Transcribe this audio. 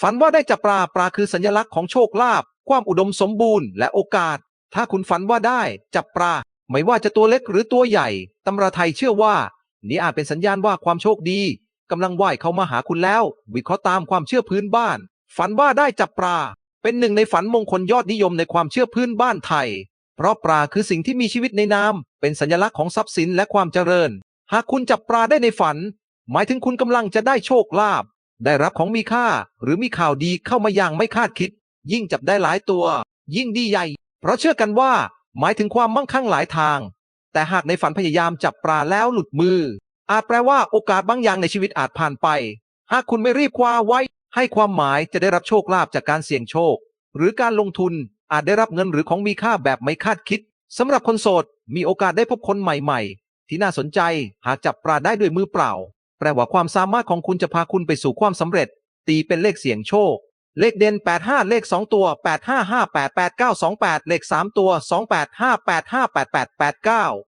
ฝันว่าได้จับปลาปลาคือสัญลักษณ์ของโชคลาภความอุดมสมบูรณ์และโอกาส ถ้าคุณฝันว่าได้จับปลา ไม่ว่าจะตัวเล็กหรือตัวใหญ่ ตำราไทยเชื่อว่า นี่อาจเป็นสัญญาณว่าความโชคดีกำลังว่ายเข้ามาหาคุณแล้ว วิเคราะห์ตามความเชื่อพื้นบ้าน ฝันว่าได้จับปลา เป็นหนึ่งในฝันมงคลยอดนิยมในความเชื่อพื้นบ้านไทย เพราะปลาคือสิ่งที่มีชีวิตในน้ำเป็นสัญลักษณ์ของทรัพย์สินและความเจริญ หากคุณจับปลาได้ในฝัน หมายถึงคุณกำลังจะได้โชคลาภ ได้รับของมีค่า หรือมีข่าวดีเข้ามาอย่างไม่คาดคิด ยิ่งจับได้หลายตัว ยิ่งดีใหญ่ เพราะเชื่อกันว่า หมายถึงความมั่งคั่งหลายทาง แต่หากในฝันพยายามจับปลาแล้วหลุดมือ อาจแปลว่าโอกาสบางอย่างในชีวิตอาจผ่านไป หากคุณไม่รีบคว้าไว้ ให้ความหมายจะได้รับโชคลาภจากการเสี่ยงโชค หรือการลงทุนอาจได้รับเงินหรือของมีค่าแบบไม่คาดคิดสำหรับคนโสดมีโอกาสได้พบคนใหม่ ๆ ที่น่าสนใจหากจับปลาได้ด้วยมือเปล่า แปลว่าความสามารถของคุณจะพาคุณไปสู่ความสำเร็จ ตีเป็นเลขเสี่ยงโชค เลขเด่น 85 เลข 2 ตัว 85588928 เลข 3 ตัว 285858889